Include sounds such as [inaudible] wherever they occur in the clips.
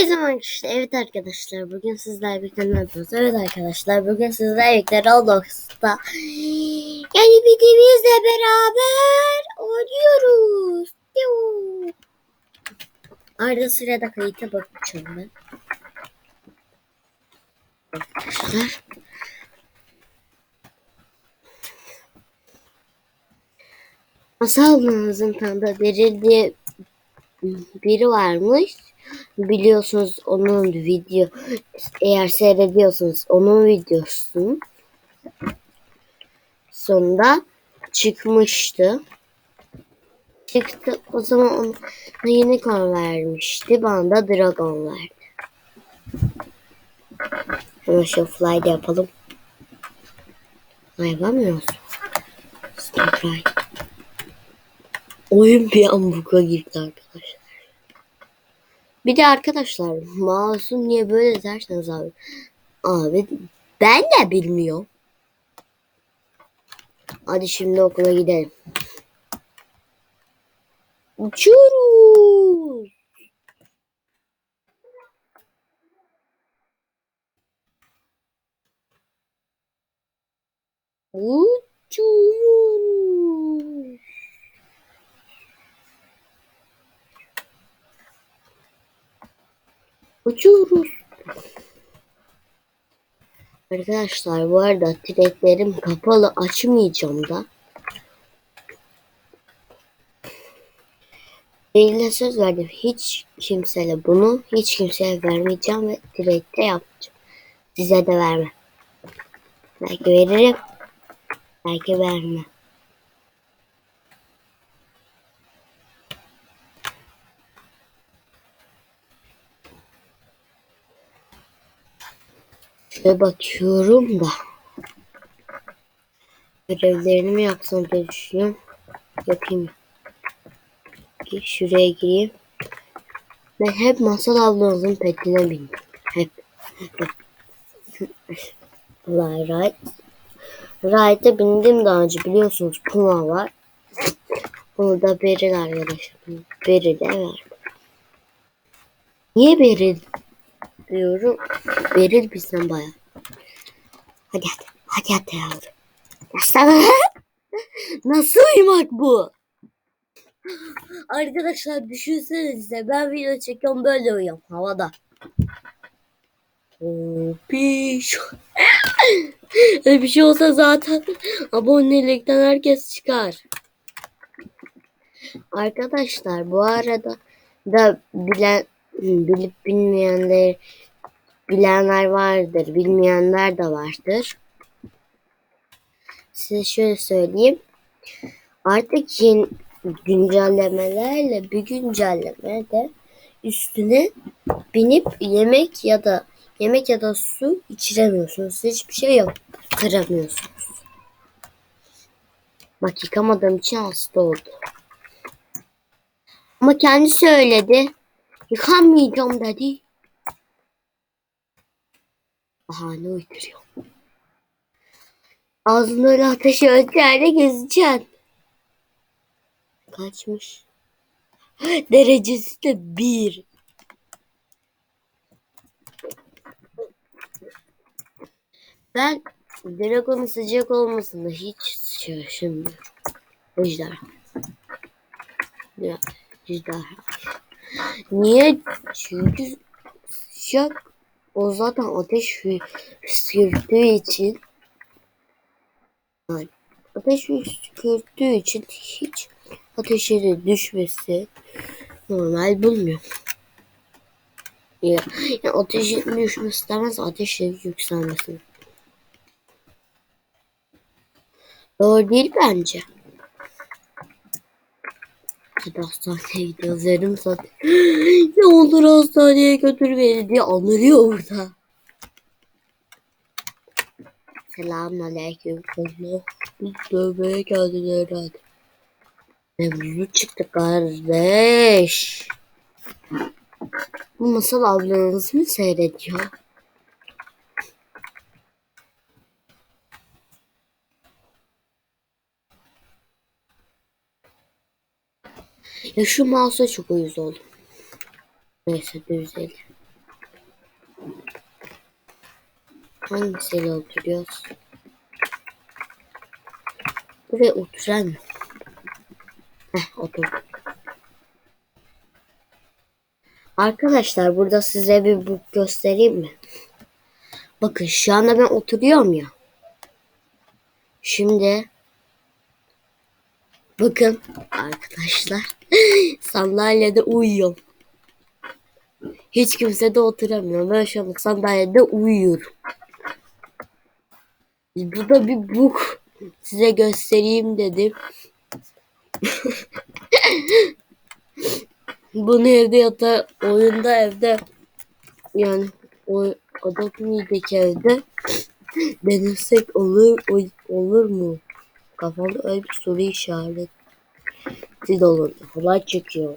Herkese arkadaşlar. Evet arkadaşlar bugün sizler ne yapıyoruz? Evet arkadaşlar bugün sizler birlikte Roblox'ta yani birbirimizle beraber oynuyoruz. Arada sırada kayıta bakacağım ben. Arkadaşlar. Masalımızın tanıdığı Beril diye biri varmış. Biliyorsunuz onun video eğer seyrediyorsunuz onun videosu sonunda çıkmıştı. Çıktı o zaman ona unicorn vermişti. Bana da dragon verdi. Hemen şu fly'da yapalım. Ay yapamıyoruz. Stop fly. Oyun bir an buga girdi arkadaşlar. Bir de arkadaşlar mouse'u niye böyle derseniz abi. Abi ben de bilmiyorum. Hadi şimdi okula gidelim. Uçuyoruz. Uçuyoruz. Uçuyoruz. Arkadaşlar bu arada direklerim kapalı açmayacağım da. Eline söz verdim. Hiç kimseye bunu hiç kimseye vermeyeceğim ve direkte yapacağım. Size de vermem. Belki veririm. Belki vermem. Şöyle bakıyorum da. Görevlerini mi yapsam diye düşünüyorum. Yapayım. Ki Şuraya gireyim. Ben hep masal ablamızın petine bindim. Hep. Fly ride. Ride'e bindim daha önce biliyorsunuz Puma var. Onu da Beril arkadaşım. Beril'e verdim. Niye Beril diyorum. Beril bizden bayağı. Hadi hadi. Hadi hadi yavrum. Aslanım. [laughs] Nasıl uyumak bu? Arkadaşlar düşünsenize ben video çekiyorum böyle uyuyorum havada. Piş. Öyle [laughs] bir şey olsa zaten abonelikten herkes çıkar. Arkadaşlar bu arada da bilen bilip bilmeyenler bilenler vardır, bilmeyenler de vardır. Size şöyle söyleyeyim. Artık yeni güncellemelerle bir güncellemede üstüne binip yemek ya da yemek ya da su içiremiyorsunuz. Hiçbir şey yok. Kıramıyorsunuz. Bak yıkamadığım için hasta oldu. Ama kendi söyledi. Yıkamayacağım dedi. Bahane uyduruyor. Ağzını öyle ateşi ölçerde gezeceksin. Kaçmış. [gasps] Derecesi de bir. Ben Dragon'un sıcak olmasında hiç şaşırmıyorum. Ejderha. Ejderha. Niye? Çünkü sıcak o zaten ateş püskürttüğü için yani ateş püskürttüğü için hiç ateşe de düşmesi normal bulmuyor. Ya, yani ateşin düşmesi istemez ateşin yükselmesini. Doğru değil bence. Hastaneye gidiyoruz yarım saat. [gasps] ne olur hastaneye götür beni diye anırıyor burada. Selamun aleyküm. Allah. Dövmeye geldiler herhalde. Mevzu çıktı kardeş. Bu masal ablanız mı seyrediyor? Ya şu mouse'a çok uyuz oldum. Neyse düz el. Hangisiyle oturuyoruz? Buraya oturan mı? Heh oturduk. Arkadaşlar burada size bir bug göstereyim mi? Bakın şu anda ben oturuyorum ya. Şimdi bakın arkadaşlar [gasps] sandalyede uyuyorum. Hiç kimse de oturamıyor. Ben şu an sandalyede uyuyorum. Bu da bir book. Size göstereyim dedim. [laughs] Bunu evde yata oyunda evde yani o Adobe'deki evde denesek olur olur mu? Kafamda öyle bir soru işareti dolu. Halay çekiyor.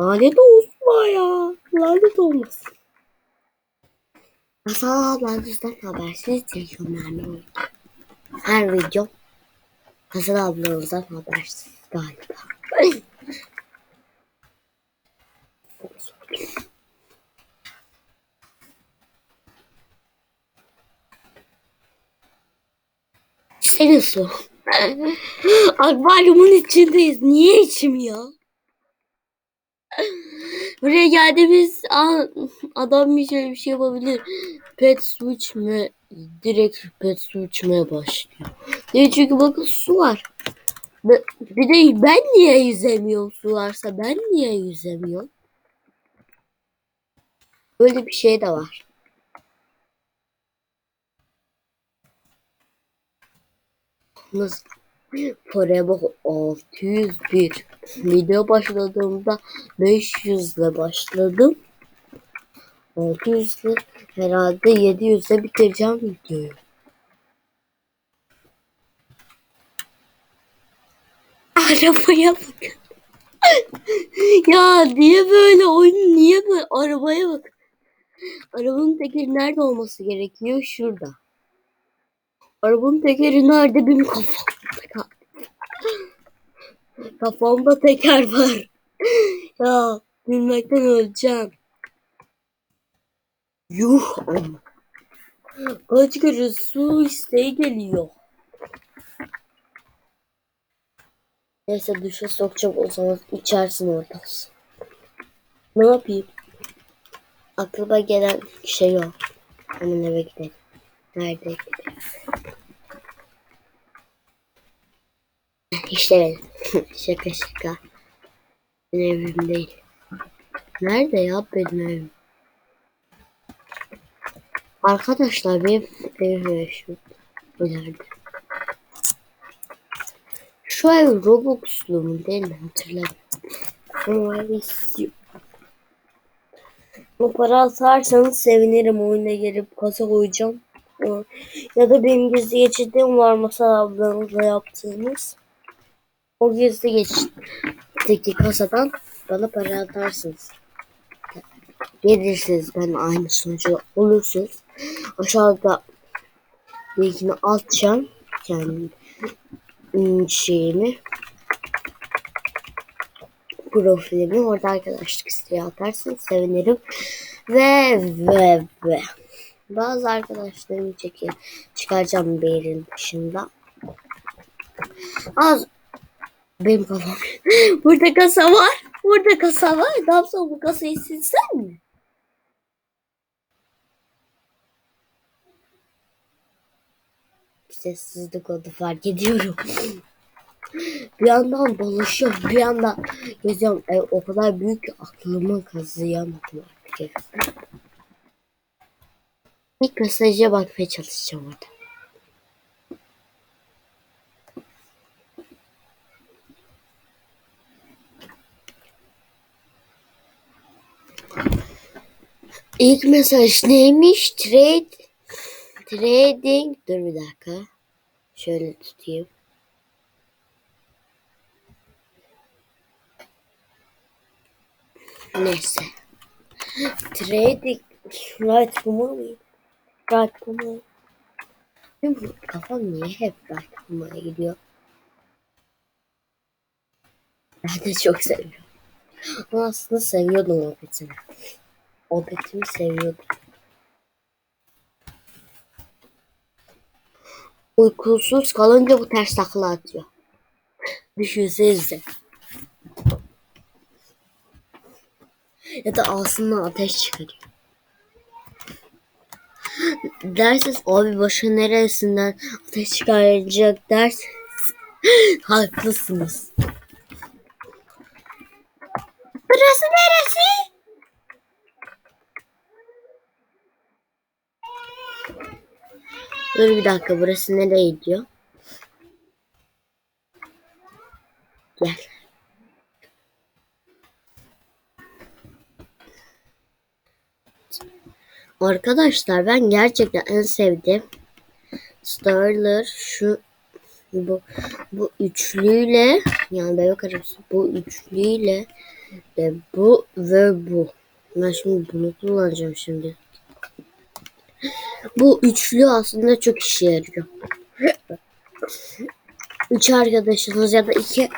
Lanet olsun ya. Lanet olmasın. Masal ablanızdan habersiz yani. Her video Hasan ablanızdan habersiz galiba. [laughs] Senin su. Akvaryumun içindeyiz. Niye içim ya? Buraya geldiğimiz an adam bir şey bir şey yapabilir. Pet su içme direkt pet su içmeye başlıyor. Niye? Çünkü bakın su var. Bir de ben niye yüzemiyorum su varsa ben niye yüzemiyorum? Böyle bir şey de var. Paraya bak 601. Video başladığımda 500 ile başladım. 600 ile herhalde 700 ile bitireceğim videoyu. Arabaya bak. [laughs] ya niye böyle oyun niye böyle arabaya bak. Arabanın tekeri nerede olması gerekiyor? Şurada. Arabanın tekeri nerede benim kafamda? Kafamda teker var. ya bilmekten öleceğim. Yuh ama. Kaç kere su isteği geliyor. Neyse duşa sokacağım o zaman içersin oradan. Ne yapayım? Aklıma gelen şey yok. Hemen eve gidelim. Nerede İşte [laughs] şaka şaka. Benim evim değil. Nerede ya benim evim? Arkadaşlar benim evim şu ileride. Şu ev Robux'lu mu değil mi hatırlamıyorum. Bu para atarsanız sevinirim oyuna girip kasa koyacağım. Ya da benim gizli geçidim var masal ablanızla yaptığınız. O gizli geçitteki kasadan bana para atarsınız. Gelirsiniz ben aynı sonucu olursunuz. Aşağıda linkini atacağım. Yani şeyimi profilimi orada arkadaşlık isteği atarsınız sevinirim. Ve ve ve bazı arkadaşlarımı çekip çıkaracağım bir yerin dışında. Az benim kafam. [laughs] Burada kasa var. Burada kasa var. Ne yapsam bu kasayı silsem mi? Bir sessizlik oldu fark ediyorum. [laughs] bir yandan dolaşıyorum. Bir yandan geziyorum. Ev o kadar büyük ki aklıma kazıyamadım artık. ev. İlk mesaja bakmaya çalışacağım orada. İlk mesaj neymiş? Trade trading dur bir dakika. Şöyle tutayım. Neyse. Trading mı? Right kumar. Benim kafam niye hep kumara gidiyor? Ben de çok seviyorum. Ama aslında seviyordum o betini. Opet'imi seviyordum. Uykusuz kalınca bu ters takla atıyor. Düşünsenize. Ya da ağzından ateş çıkarıyor. Dersiz abi başı neresinden ateş çıkaracak ders [gasps] haklısınız. Burası neresi? Dur bir dakika burası nereye gidiyor? Gel. Arkadaşlar ben gerçekten en sevdiğim Starler şu bu bu üçlüyle yani bebek arabası bu üçlüyle ve bu ve bu. Ben şimdi bunu kullanacağım şimdi. Bu üçlü aslında çok işe yarıyor. Üç arkadaşınız ya da iki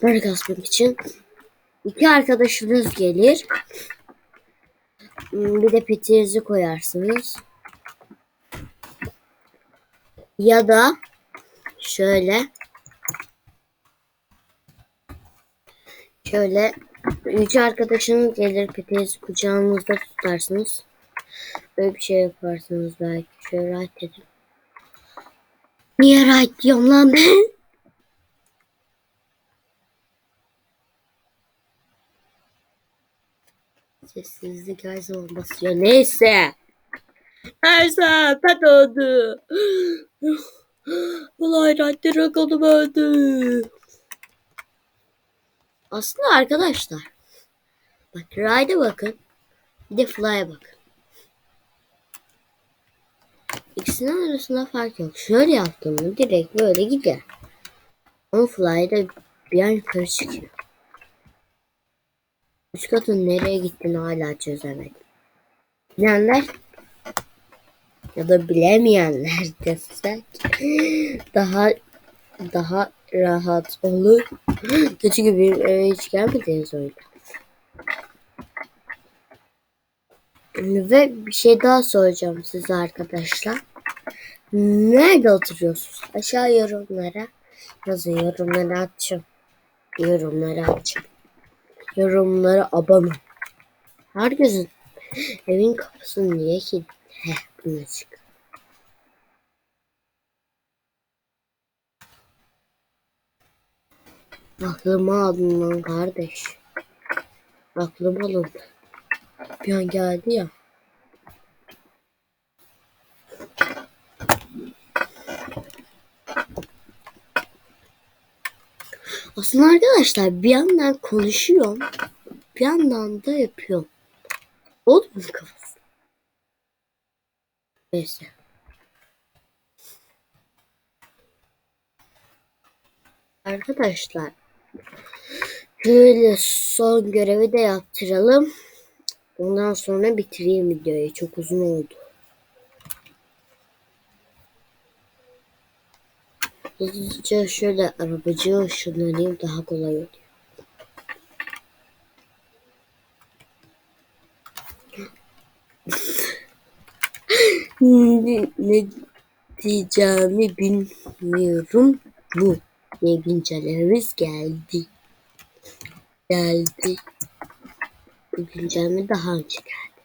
para kasmak için iki arkadaşınız gelir. Hmm, Bir de petinizi koyarsınız. Ya da şöyle şöyle üç arkadaşınız gelir petinizi kucağınızda tutarsınız. Böyle bir şey yaparsınız belki. Şöyle rahat edin. Niye rahat diyorum lan ben? [laughs] Sessizlik her zaman basıyor. Neyse. Neyse pet öldü. Olay raddere kadar öldü. Aslında arkadaşlar. Bak Ride'a bakın. Bir de Fly'a bakın. İkisinin arasında fark yok. Şöyle yaptığımda direkt böyle gider. Ama Fly'da bir an yukarı çıkıyor. Üç katın nereye gittiğini hala çözemedim. Bilenler ya da bilemeyenler [laughs] desek daha daha rahat olur. Çünkü bir eve hiç gelmediniz oyuna. Ve bir şey daha soracağım size arkadaşlar. Nerede oturuyorsunuz? Aşağı yorumlara yazın. Yorumlara açın. Yorumlara açın. Yorumlara abone. Herkesin evin kapısı niye ki? Heh bunu açık. Aklıma aldın lan kardeş. Aklım alındı. Bir an geldi ya. Aslında arkadaşlar bir yandan konuşuyorum. Bir yandan da yapıyorum. Oldu mu kafası? Neyse. Arkadaşlar şöyle son görevi de yaptıralım. Ondan sonra bitireyim videoyu. Çok uzun oldu. Hızlıca şöyle arabacıya ışınlanayım daha kolay oluyor. ne, ne diyeceğimi bilmiyorum. Bu ne güncellememiz geldi. Geldi. Bu güncelleme daha önce geldi.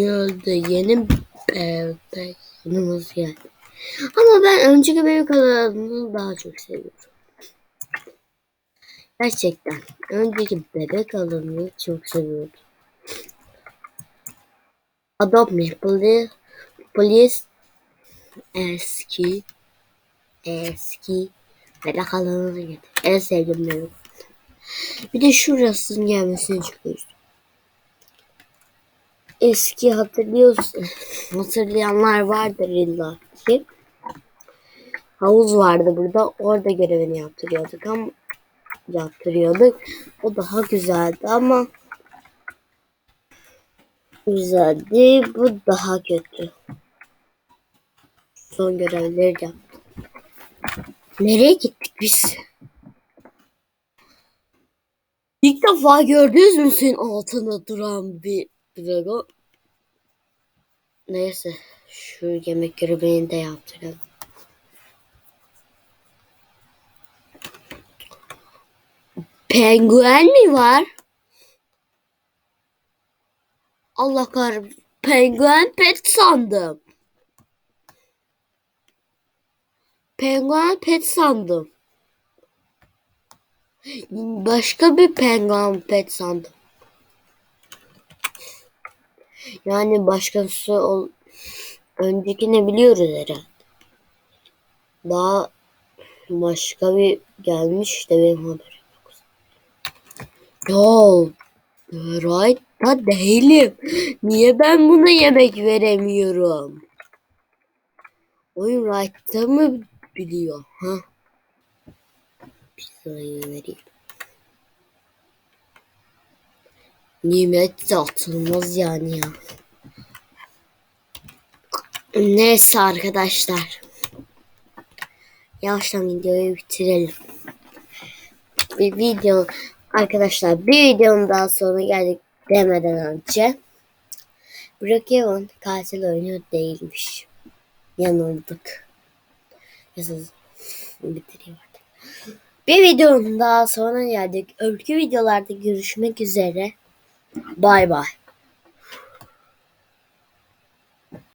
Yolda yeni bebek yanımız geldi. Ama ben önceki bebek alanını daha çok seviyorum. Gerçekten önceki bebek alanını çok seviyordum. Adopt Me Please, please eski eski bebek alanını getir. En sevdiğim bebek. Bir de şurasının gelmesini üzüldüm. Eski hatırlıyorsun. [laughs] Hatırlayanlar vardır illa ki. Havuz vardı burada. Orada görevini yaptırıyorduk ama yaptırıyorduk. O daha güzeldi ama güzeldi. Bu daha kötü. Son görevleri yaptım. Nereye gittik biz? İlk defa gördünüz mü senin altında duran bir dragon? Neyse şu yemek görevini de yaptıralım. Penguen mi var? Allah kahretsin. Penguen pet sandım. Penguen pet sandım. Başka bir penguen pet sandım. Yani başkası ol... Öncekini biliyoruz herhalde. Daha başka bir gelmiş de benim haberim yok. Yo, Right'ta değilim. Niye ben buna yemek veremiyorum? Oyun Right'ta mı biliyor? Ha? Vereyim. Nimet. Neyse arkadaşlar. Yavaştan videoyu bitirelim. Bir video arkadaşlar bir videonun daha sonra geldik demeden önce Brookhaven katil oyunu değilmiş. Yanıldık. Yazın bitireyim. Bir videonun daha sonra geldik. Öbürkü videolarda görüşmek üzere. Bay bay.